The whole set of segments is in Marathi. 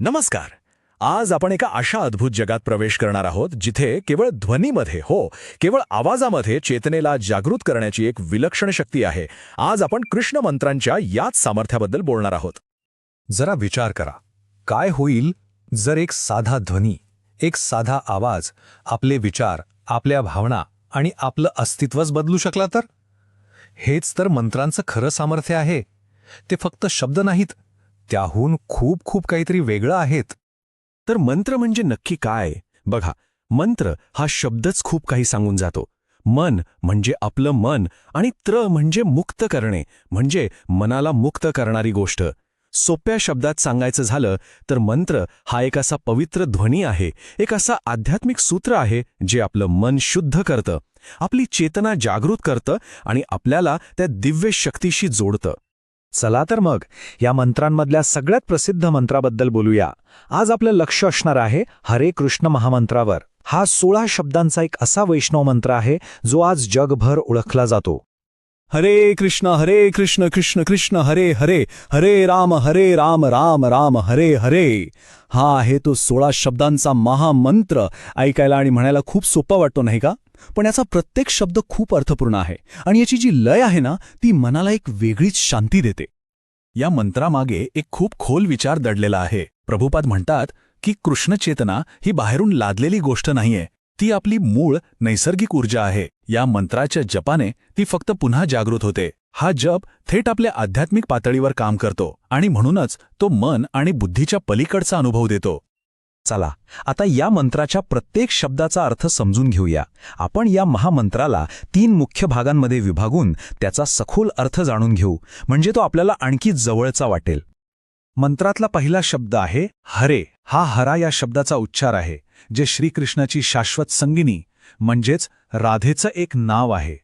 नमस्कार. आज आपण एका अशा अद्भुत जगात प्रवेश करणार आहोत जिथे केवळ ध्वनीमध्ये हो केवळ आवाजामध्ये चेतनेला जागृत करण्याची एक विलक्षण शक्ती आहे. आज आपण कृष्ण मंत्रांच्या याच सामर्थ्याबद्दल बोलणार आहोत. जरा विचार करा. काय होईल जर एक साधा ध्वनी एक साधा आवाज आपले विचार आपल्या भावना आणि आपलं अस्तित्वच बदलू शकला तर? हेच तर मंत्रांचं खरं सामर्थ्य आहे. ते फक्त शब्द नाहीत त्याहून खूप खूप काहीतरी वेगळं आहेत. तर मंत्र म्हणजे नक्की काय? बघा मंत्र हा शब्दच खूप काही सांगून जातो. मन म्हणजे आपलं मन आणि त्र म्हणजे मुक्त करणे म्हणजे मनाला मुक्त करणारी गोष्ट. सोप्या शब्दात सांगायचं झालं तर मंत्र हा एक असा पवित्र ध्वनी आहे एक असा आध्यात्मिक सूत्र आहे जे आपलं मन शुद्ध करतं आपली चेतना जागृत करतं आणि आपल्याला त्या दिव्य शक्तीशी जोडतं. चला तर मग या मंत्रांमधल्या सगळ्यात प्रसिद्ध मंत्राबद्दल बोलूया. आज आपलं लक्ष असणार आहे हरे कृष्ण महामंत्रावर. हा सोळा शब्दांचा एक असा वैष्णव मंत्र आहे जो आज जगभर ओळखला जातो. हरे कृष्ण हरे कृष्ण कृष्ण कृष्ण हरे हरे हरे राम हरे राम राम राम हरे हरे. हा आहे तो सोळा शब्दांचा महामंत्र ऐकायला आणि म्हणायला खूप सोपा वाटतो नाही का? पण याचा प्रत्येक शब्द खूप अर्थपूर्ण आहे आणि याची जी लय आहे ना ती मनाला एक वेगळीच शांती देते. या मंत्रामागे एक खूप खोल विचार दडलेला आहे. प्रभुपाद म्हणतात की कृष्णचेतना ही बाहेरून लादलेली गोष्ट नाहीये. ती आपली मूळ नैसर्गिक ऊर्जा आहे. या मंत्राच्या जपाने ती फक्त पुन्हा जागृत होते. हा जप थेट आपल्या आध्यात्मिक पातळीवर काम करतो आणि म्हणूनच तो मन आणि बुद्धीच्या पलीकडचा अनुभव देतो. चला आता या मंत्राच्या प्रत्येक शब्दाचा अर्थ समजून घेऊया. आपण या महामंत्राला तीन मुख्य भागांमध्ये विभागून त्याचा सखोल अर्थ जाणून घेऊ म्हणजे तो आपल्याला आणखी जवळचा वाटेल. मंत्रातला पहिला शब्द आहे हरे. हा हरा या शब्दाचा उच्चार आहे जे श्रीकृष्णाची शाश्वत संगिनी म्हणजेच राधेचं एक नाव आहे.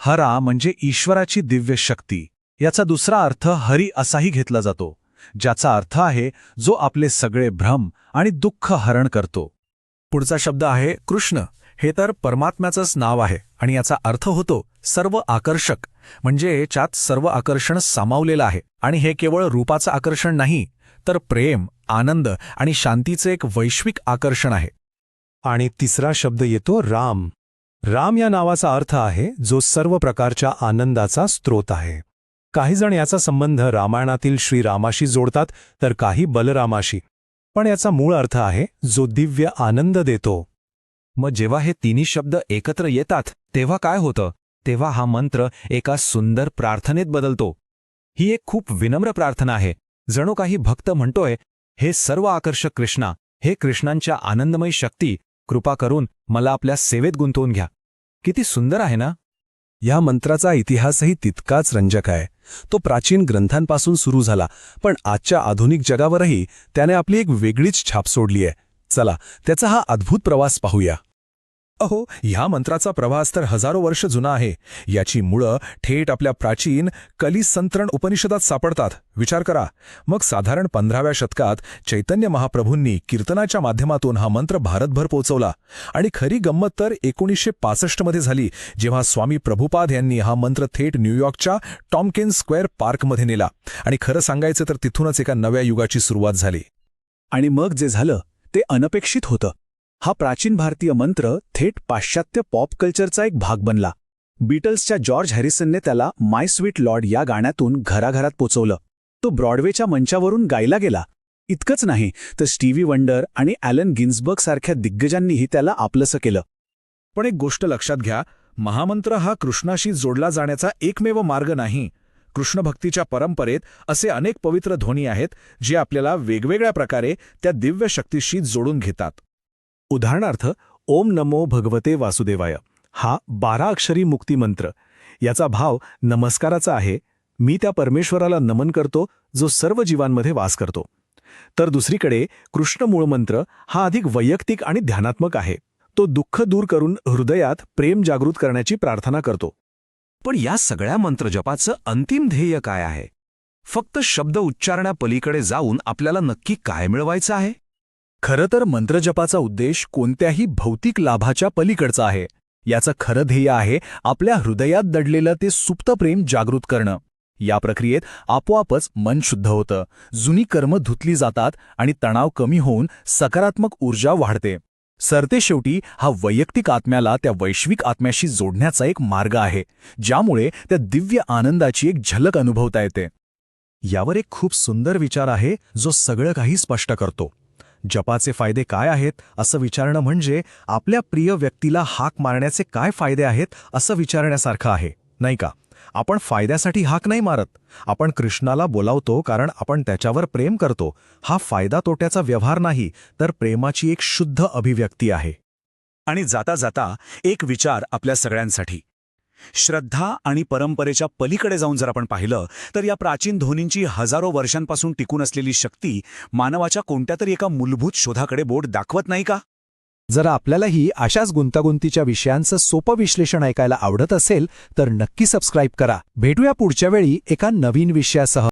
हरा म्हणजे ईश्वराची दिव्य शक्ती. याचा दुसरा अर्थ हरी असाही घेतला जातो. ज्याचा अर्थ आहे जो आपले सगळे भ्रम आणि दुःख हरण करतो. पुढचा शब्द आहे कृष्ण. हे तर परमात्म्याचंच नाव आहे आणि याचा अर्थ होतो सर्व आकर्षक. म्हणजे याच्यात सर्व आकर्षण सामावलेलं आहे. आणि हे केवळ रूपाचं आकर्षण नाही तर प्रेम आनंद आणि शांतीचे एक वैश्विक आकर्षण आहे. आणि तिसरा शब्द येतो राम. राम या नावाचा अर्थ आहे जो सर्व प्रकारच्या आनंदाचा स्रोत आहे. काही जण याचा संबंध रामायणातील श्रीरामाशी जोडतात तर काही बलरामाशी. पण याचा मूळ अर्थ आहे जो दिव्य आनंद देतो. मग जेव्हा हे तिन्ही शब्द एकत्र येतात तेव्हा काय होतं? तेव्हा हा मंत्र एका सुंदर प्रार्थनेत बदलतो. ही एक खूप विनम्र प्रार्थना आहे. जणू काही भक्त म्हणतोय हे सर्व आकर्षक कृष्णा हे कृष्णांच्या आनंदमयी शक्ती कृपा करून मला आपल्या सेवेत गुंतवून घ्या. किती सुंदर आहे ना? या मंत्राचा इतिहासही तितकाच रंजक आहे. तो प्राचीन ग्रंथांपासून सुरू झाला पण आजच्या आधुनिक जगावरही त्याने आपली एक वेगळीच छाप सोडली आहे. चला त्याचा हा अद्भुत प्रवास पाहूया. अहो ह्या मंत्राचा प्रवास तर हजारो वर्ष जुना आहे. याची मुळं थेट आपल्या प्राचीन कलिसंत्रण उपनिषदात सापडतात. विचार करा. मग साधारण पंधराव्या शतकात चैतन्य महाप्रभूंनी कीर्तनाच्या माध्यमातून हा मंत्र भारतभर पोचवला आणि खरी गंमत तर एकोणीसशे पासष्टमध्ये झाली जेव्हा स्वामी प्रभुपाद यांनी हा मंत्र थेट न्यूयॉर्कच्या टॉमकेन स्क्वेअर पार्कमध्ये नेला. आणि खरं सांगायचं तर तिथूनच एका नव्या युगाची सुरुवात झाली. आणि मग जे झालं ते अनपेक्षित होतं. हा प्राचीन भारतीय मंत्र थेट पाश्चात्य पॉप कल्चरचा एक भाग बनला. बीटल्सच्या जॉर्ज हॅरिसनने त्याला माय स्वीट लॉर्ड या गाण्यातून घराघरात पोचवलं. तो ब्रॉडवेच्या मंचावरून गायला गेला. इतकंच नाही तर स्टीव्ही वंडर आणि ॲलन गिन्सबर्ग सारख्या दिग्गजांनीही त्याला आपलंसं केलं. पण एक गोष्ट लक्षात घ्या महामंत्र हा कृष्णाशी जोडला जाण्याचा एकमेव मार्ग नाही. कृष्णभक्तीच्या परंपरेत असे अनेक पवित्र ध्वनी आहेत जे आपल्याला वेगवेगळ्या प्रकारे त्या दिव्य शक्तीशी जोडून घेतात. उदाहरणार्थ ओम नमो भगवते वासुदेवाय हा बारा अक्षरी मुक्तिमंत्र याचा भाव नमस्काराचा आहे. मी त्या परमेश्वराला नमन करतो जो सर्व जीवांमध्ये वास करतो. तर दुसरीकडे कृष्ण मूळमंत्र हा अधिक वैयक्तिक आणि ध्यानात्मक आहे. तो दुःख दूर करून हृदयात प्रेम जागृत करण्याची प्रार्थना करतो. पण या सगळ्या मंत्रजपाचं अंतिम ध्येय काय आहे? फक्त शब्द उच्चारण्यापलीकडे जाऊन आपल्याला नक्की काय मिळवायचं आहे? खरं तर मंत्रजपाचा उद्देश कोणत्याही भौतिक लाभाच्या पलीकडचा आहे. याचं खरं ध्येय आहे आपल्या हृदयात दडलेलं ते सुप्त प्रेम जागृत करणं. या प्रक्रियेत आपोआपच मन शुद्ध होतं. जुनी कर्म धुतली जातात आणि तणाव कमी होऊन सकारात्मक ऊर्जा वाढते. सरते शेवटी हा वैयक्तिक आत्म्याला त्या वैश्विक आत्म्याशी जोडण्याचा एक मार्ग आहे ज्यामुळे त्या दिव्य आनंदाची एक झलक अनुभवता येते. यावर एक खूप सुंदर विचार आहे जो सगळं काही स्पष्ट करतो. जपाचे फायदे काय आहेत असं विचारणं म्हणजे आपल्या प्रिय व्यक्तीला हाक मारण्याचे काय फायदे आहेत असं विचारण्यासारखं आहे नाही का? आपण फायद्यासाठी हाक नाही मारत. आपण कृष्णाला बोलावतो कारण आपण त्याच्यावर प्रेम करतो. हा फायदा तोट्याचा व्यवहार नाही तर प्रेमाची एक शुद्ध अभिव्यक्ती आहे. आणि जाता जाता एक विचार आपल्या सगळ्यांसाठी. श्रद्धा आणि परंपरेच्या पलीकडे जाऊन जर आपण पाहिलं तर या प्राचीन ध्वनींची हजारो वर्षांपासून टिकून असलेली शक्ती मानवाच्या कोणत्या तरी एका मूलभूत शोधाकडे बोट दाखवत नाही का? जर आपल्यालाही अशाच गुंतागुंतीच्या विषयांचं सोपं विश्लेषण ऐकायला आवडत असेल तर नक्की सबस्क्राईब करा. भेटूया पुढच्या वेळी एका नवीन विषयासह.